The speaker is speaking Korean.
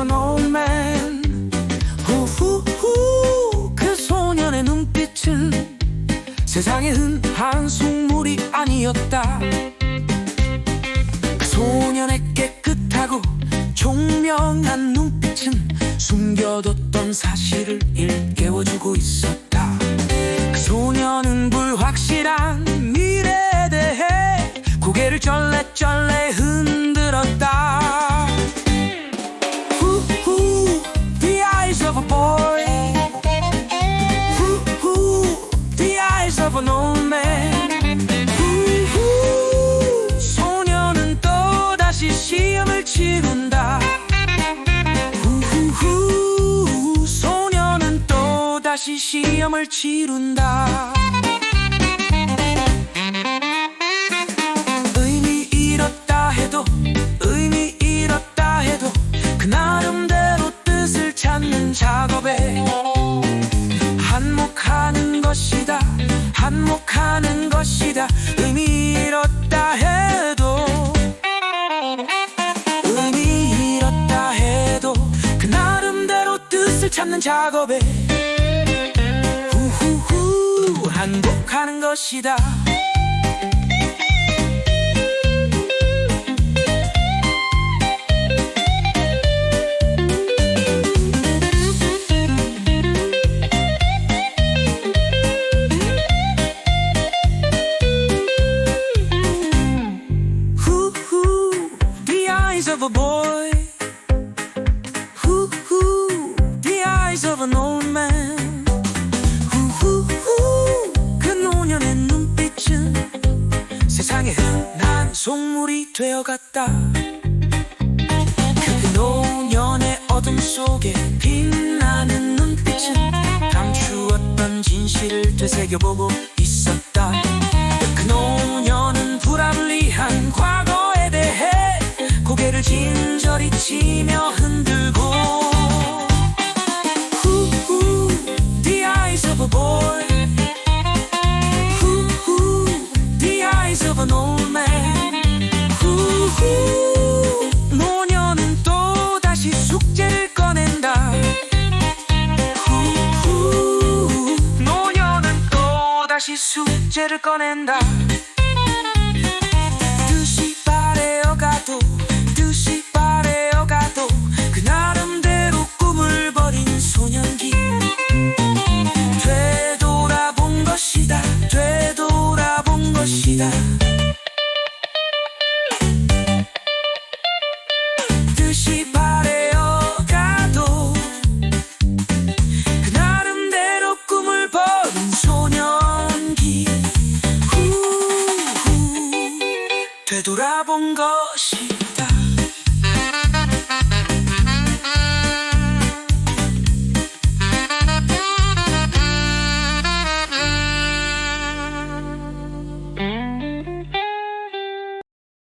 an old man. Hoo hoo, 그 소년의 눈빛은 세상에 흔한 속물이 아니었다. 그 소년의 깨끗하고 총명한 눈빛은 숨겨뒀던 사실을 일깨워주고 있었다. 그 소년은 불확실한 미래에 대해 고개를 쩔레쩔레 흔들었다. 다시 시험을 치른다. 의미 잃었다 해도 의미 잃었다 해도 그 나름대로 뜻을 찾는 작업에 한몫하는 것이다 한몫하는 것이다 의미 잃었다 해도 의미 잃었다 해도 그 나름대로 뜻을 찾는 작업에 것이다 Hoo hoo, the eyes of a boy. 속물이 되어갔다. 그 노년의 어둠 속에 빛나는 눈빛은 감추었던 진실을 되새겨보고 있었다. 그 노년은 불합리한 과거에 대해 고개를 진저리 치며 다시 숙제를 꺼낸다 我心。